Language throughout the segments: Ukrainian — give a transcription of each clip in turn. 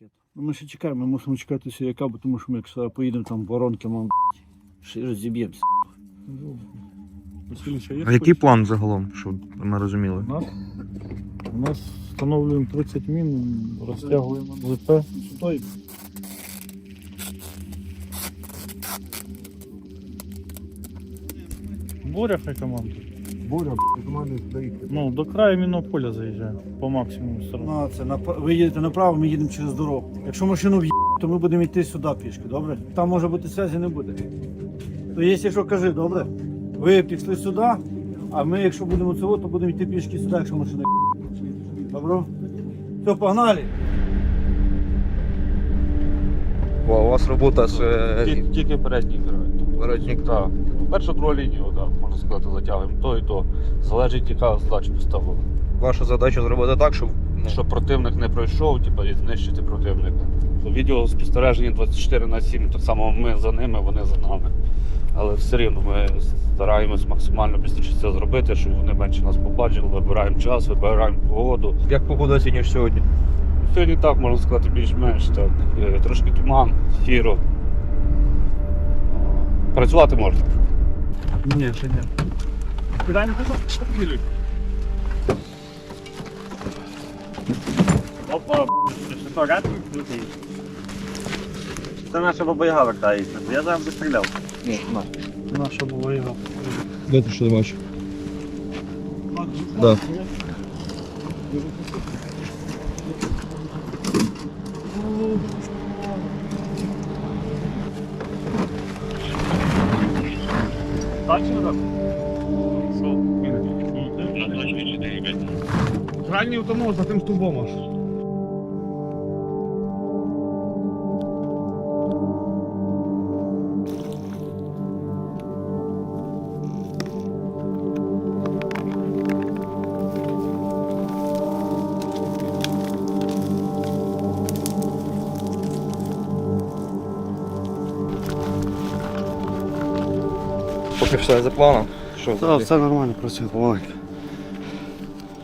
ракету. Ну, ми ще чекаємо, ми мусимо чекати сіяка, бо тому що ми якщо поїдемо там воронки, мам, ще розіб'ємося. А який план загалом, щоб ми розуміли? У нас, у нас встановлюємо 30 мін, розтягуємо ЛП. Сюди. Боря хай команда. Боря, команди доїхати. Ну, до краю мінного поля заїжджає по максимуму сторону. Ну, це нап- ви їдете направо, ми їдемо через дорогу. Якщо машину в'їб, то ми будемо йти сюди пішки, добре? Там може бути зв'язі не буде. То якщо що, кажи, добре? Ви пішли сюди, а ми, якщо будемо цього, то будемо йти пішки сюди, якщо машина. Добро? Все, погнали! у вас робота з е, Тільки, передній керують. передніх. Так. Так, можна сказати, затягуємо то і то. Залежить, яка задача поставила. Ваша задача зробити так, щоб ну, Щоб противник не пройшов, типу, і знищити противника. Відео спостереження 24 на 7, так само ми за ними, вони за нами. Але все рівно ми стараємось максимально швидше це зробити, щоб вони менше нас побачили, вибираємо час, вибираємо погоду. як погода оцінюєш сьогодні? Сьогодні так можна сказати більш-менш так. Е, Трошки туман, сіро. Працювати можна. Ні, ще ні. Питання Опа, що то рад крутий. Це наша баба-яга вертається. Я зараз би стріляв. Наша була його. Де ти що ти бачиш? Да. Крайній тому за тим стовбом аж. Все за планом. Що, Так, все нормально, працює, помаленьку.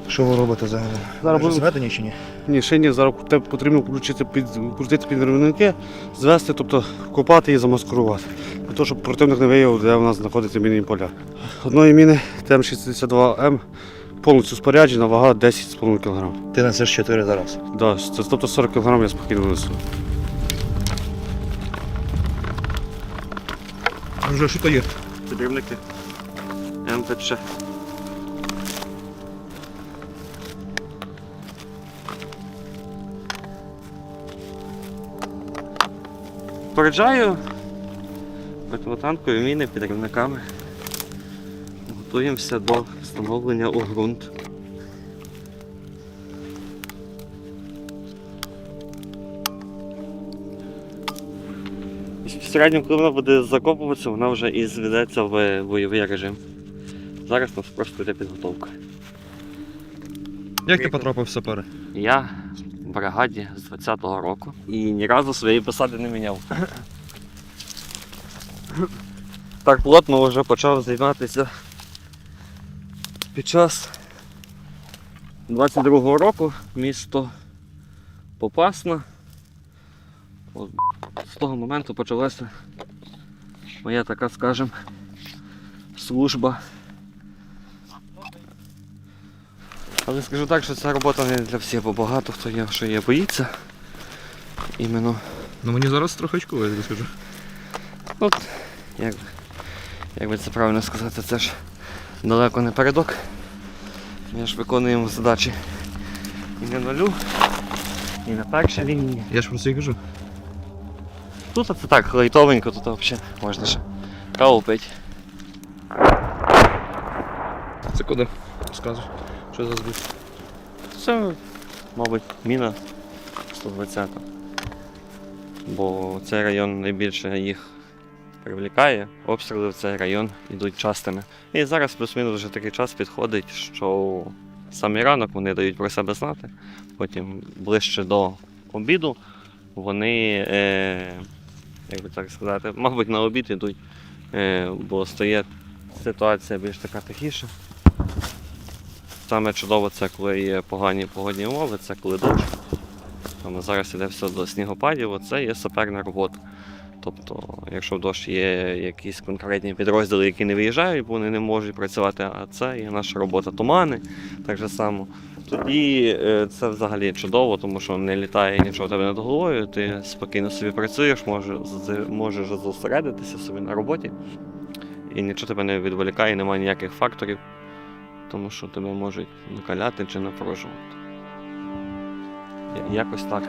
що ви робите взагалі? Зараз Ви будемо- зведені чи ні? Ні, ще ні, зараз те потрібно включити під, крутити підривники, звести, тобто копати і замаскурувати. Для того, щоб противник не виявив, де у нас знаходяться мінні поля. Одної міни ТМ-62М повністю споряджена, вага 10,5 кг. Ти несеш 4 зараз. Да, це- тобто 40 кг я спокійно несу. Вже що то є? Підривники МТЧ. Попереджаю противотанкові міни підривниками. Готуємося до встановлення у ґрунт. Безпосередньо, коли вона буде закопуватися, вона вже і зведеться в бойовий режим. Зараз у нас просто йде підготовка. Як ти потрапив в сапери? Я в бригаді з 20-го року і ні разу своєї посади не міняв. Так плотно вже почав займатися під час 22-го року місто Попасна. От, з того моменту почалася моя така, скажем, служба. Але скажу так, що ця робота не для всіх, бо багато хто є, що є боїться. Іменно, Ну мені зараз трохи я тобі скажу. от, як, як би це правильно сказати, це ж далеко не передок. Ми ж виконуємо задачі і на нулю, і на першій лінії. Я ж про це і кажу. Тут це так, лайтовенько, тут взагалі можна ще каву пити. Це куди? Розказуй. Що за збив? Це, мабуть, міна 120. Бо цей район найбільше їх привлікає. Обстріли в цей район йдуть частими. І зараз плюс-мінус вже такий час підходить, що самий ранок вони дають про себе знати. Потім ближче до обіду вони, е, як би так сказати, мабуть, на обід йдуть, е, бо стає ситуація більш така тихіша. Саме чудово це коли є погані погодні умови, це коли дощ. там зараз іде все до снігопадів, оце є саперна робота. Тобто, якщо в дощ є якісь конкретні підрозділи, які не виїжджають, бо вони не можуть працювати, а це є наша робота тумани, так же само. Тоді е, це взагалі чудово, тому що не літає нічого тебе над головою, ти спокійно собі працюєш, можеш, можеш зосередитися собі на роботі, і нічого тебе не відволікає, немає ніяких факторів, тому що тебе можуть накаляти чи напружувати. Якось так.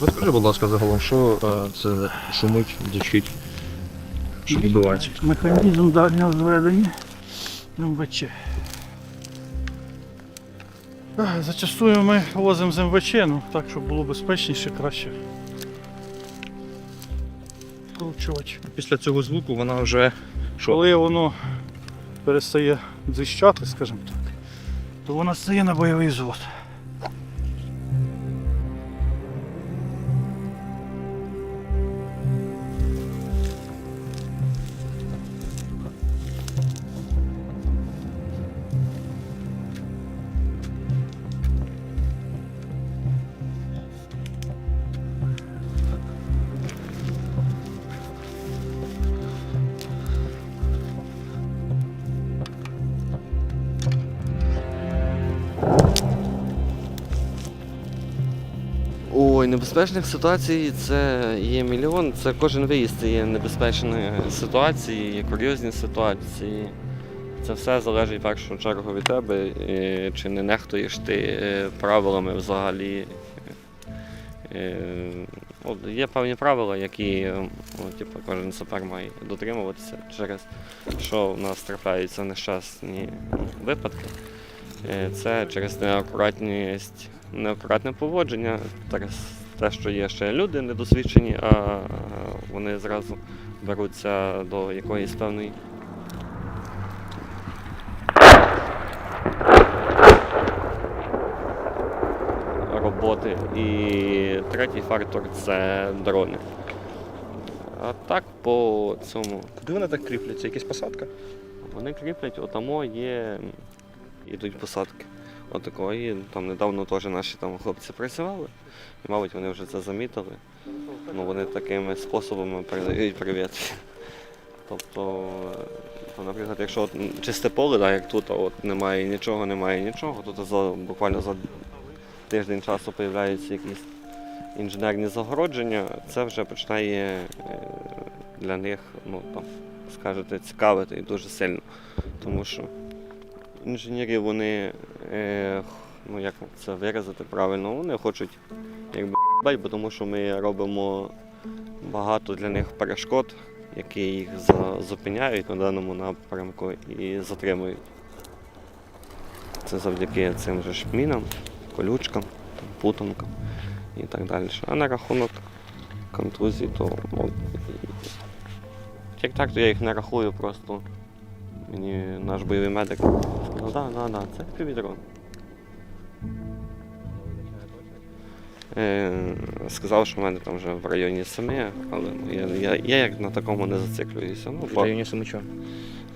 Розкажи, будь ласка, загалом, що е, це шумить, дичить, що відбувається. Механізм дальнього зведення МВЧ. Ех, Зачастую ми возимо з МВЧ, ну так, щоб було безпечніше, краще. Вкручувати. Після цього звуку вона вже що? Коли воно перестає дзищати, скажімо так, то вона стає на бойовий взвод. Небезпечних ситуацій це є мільйон. Це кожен виїзд є небезпечні ситуації, є курйозні ситуації. Це все залежить в першу чергу від тебе, чи не нехтуєш ти е, правилами взагалі. Е, От, є певні правила, які е, ну, типу, кожен сапер має дотримуватися, через що в нас трапляються нещасні випадки. Е, Це через неакуратність, неакуратне поводження, через те, що є ще люди недосвідчені, а вони зразу беруться до якоїсь певної. Роботи. І третій фактор це дрони. А так по цьому Куди вони так кріпляться? Якась посадка? вони кріплять, отамо є, ідуть посадки. Отакої. Там недавно теж наші там хлопці працювали, і, мабуть, вони вже це замітили. Ну, вони такими способами передають привіт. Тобто, е, то, наприклад, якщо от чисте поле, да, як тут, от немає нічого, немає нічого, то за, буквально за тиждень часу з'являються якісь інженерні загородження, це вже починає е, для них, ну там, скажете, цікавити і дуже сильно. Тому що інженери, вони, е, ну як це виразити правильно, вони хочуть якби бо тому що ми робимо багато для них перешкод, які їх зупиняють на даному напрямку і затримують. Це завдяки цим же ж мінам, колючкам, путанкам і так далі. А на рахунок контузій, то ну, як так, то я їх не рахую просто. Мені наш бойовий медик сказав, да, да, да, це півдрон. Е, сказав, що в мене там вже в районі 7, але ну, я, я, я як на такому не зациклююся. Ну, В бо- районі Семича.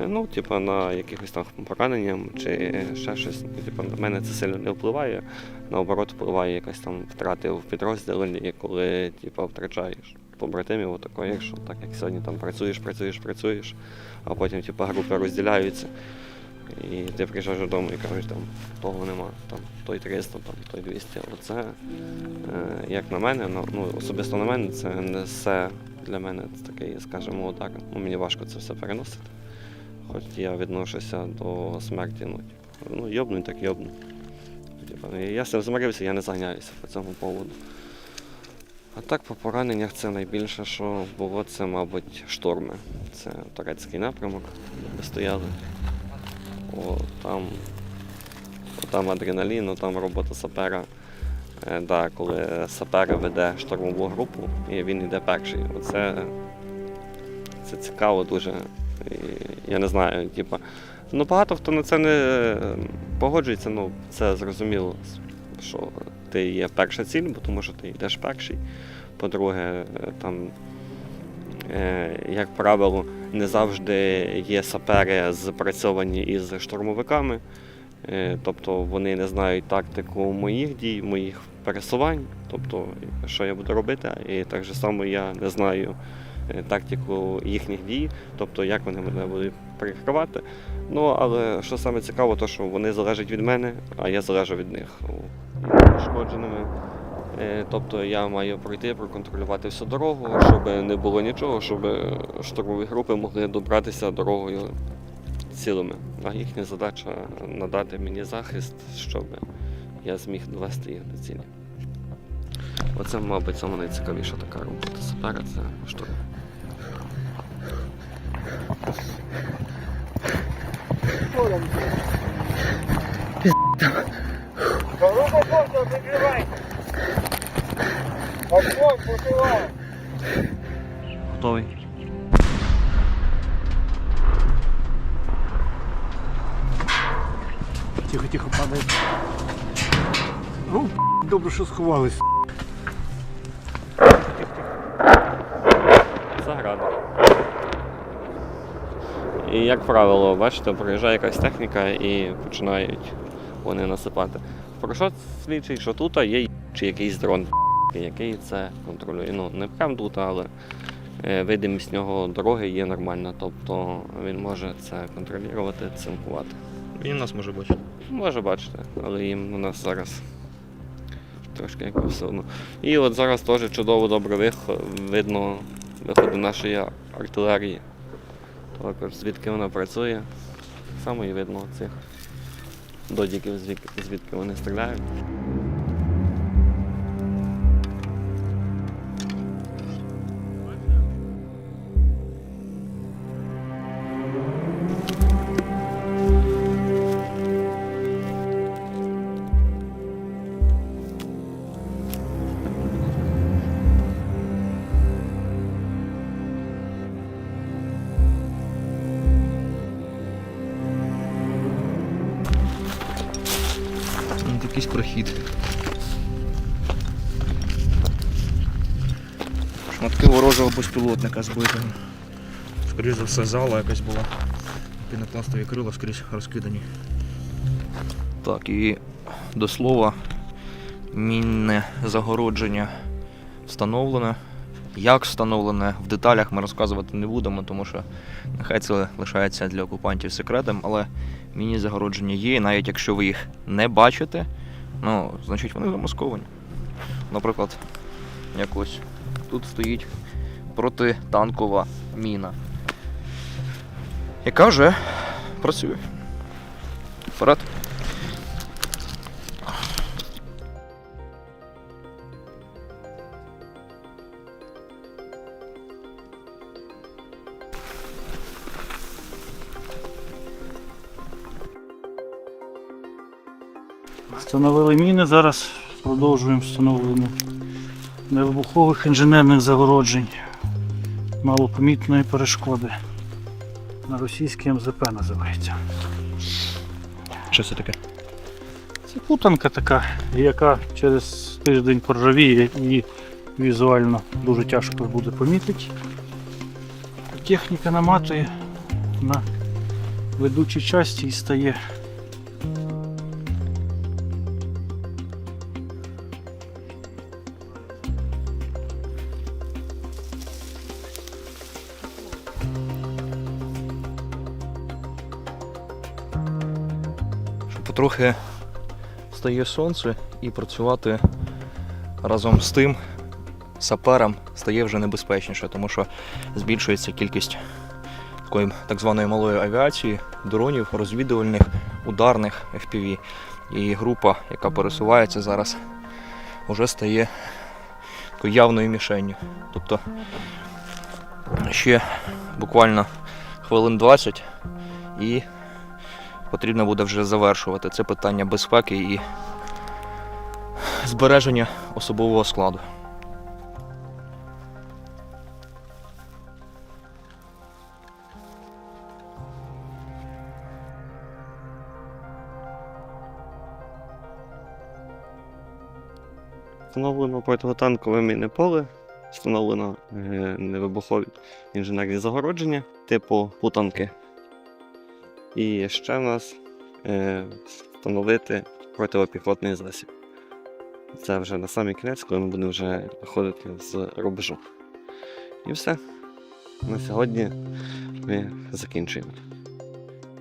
Е, Ну, типу, на якихось там пораненням чи ще щось. Ну, Типу, на мене це сильно не впливає. Наоборот, впливає якась там втрати в підрозділі, коли типу, втрачаєш побратимів, отако, якщо так як сьогодні там працюєш, працюєш, працюєш, а потім типу, групи розділяються. І ти приїжджаєш додому і кажеш, там того нема, там той 300, там той 200. Оце, е, як на мене, ну, ну, особисто на мене, це несе для мене такий, скажімо, удар. Ну, мені важко це все переносити. Хоч я відношуся до смерті, ну, типу, ну йобну, так йобну. Типу, я з змирився, я не загняюся по цьому поводу. А так по пораненнях це найбільше, що було, це, мабуть, штурми. Це турецький напрямок, де стояли. О, там, там адреналін, о, там робота сапера. Е, да, коли сапер веде штурмову групу і він йде перший. Оце це цікаво дуже. Я не знаю, типа. Ну багато хто на це не е, погоджується, ну це зрозуміло, що ти є перша ціль, бо тому що ти йдеш перший. По-друге, там, е, як правило, не завжди є сапери запрацьовані із штурмовиками. Е, Тобто вони не знають тактику моїх дій, моїх пересувань, тобто що я буду робити, і так само я не знаю е, тактику їхніх дій, тобто як вони мене будуть прикривати. Ну, але що саме цікаво, то що вони залежать від мене, а я залежу від них. Пошкодженими. Е, Тобто я маю пройти, проконтролювати всю дорогу, щоб не було нічого, щоб штурмові групи могли добратися дорогою цілими. А їхня задача надати мені захист, щоб я зміг довести їх до цілі. Оце, мабуть, саме найцікавіша така робота сапера це штурм. Готовий. Тихо, тихо, падає. О, добре, що сховались. Заграда. І як правило, бачите, приїжджає якась техніка і починають вони насипати. Про що свідчить, що тут є чи якийсь дрон, який це контролює. Ну, не прям тут, але е, видимість нього дороги є нормальна, тобто він може це контролювати, цимкувати. Він нас може бачити. Може бачити, але їм у нас зараз трошки якось все одно. І от зараз теж чудово добре вих- видно виходи нашої артилерії. Також звідки вона працює. Само і видно цих додіків, звідки, вони стріляють. Шматки ворожого безпілотника збитого. Скоріше за все, зала якась була. Пінопластові крила скрізь розкидані. Так, і до слова, мінне загородження встановлене. Як встановлене, в деталях ми розказувати не будемо, тому що нехай це лишається для окупантів секретом, але міні загородження є, і навіть якщо ви їх не бачите, ну, значить вони замасковані. Наприклад, як ось тут стоїть протитанкова міна, яка вже працює. Вперед. Встановили міни, зараз продовжуємо встановлення невибухових інженерних загороджень малопомітної перешкоди. На російській МЗП називається. Що це таке? Це путанка така, яка через тиждень поржавіє і візуально дуже тяжко буде помітити. Техніка наматує на ведучій часті і стає потрохи стає сонце і працювати разом з тим саперам стає вже небезпечніше, тому що збільшується кількість такої так званої малої авіації, дронів, розвідувальних, ударних FPV. І група, яка пересувається зараз, вже стає явною мішенню. Тобто ще буквально хвилин 20 і потрібно буде вже завершувати. Це питання безпеки і збереження особового складу. Встановлено протитанкове мінне поле встановлено е, невибухові інженерні загородження типу путанки. І ще в нас е, встановити протипіхотний засіб. Це вже на самий кінець, коли ми будемо вже виходити з рубежу. І все. На сьогодні ми закінчуємо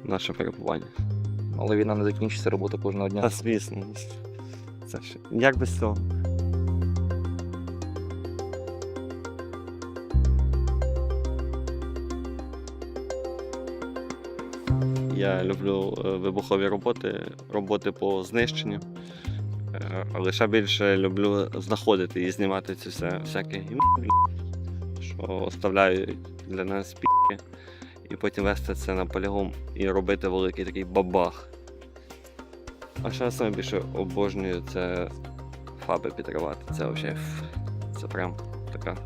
наше перебування. Але війна не закінчиться, робота кожного дня. Та звісно. Це ж як без цього? Я люблю е, вибухові роботи, роботи по знищенню. Е, ще більше люблю знаходити і знімати це все всяке гімн, що оставляють для нас піки, і потім вести це на полігон і робити великий такий бабах. А що я саме більше обожнюю, це фаби підривати. Це взагалі це прям така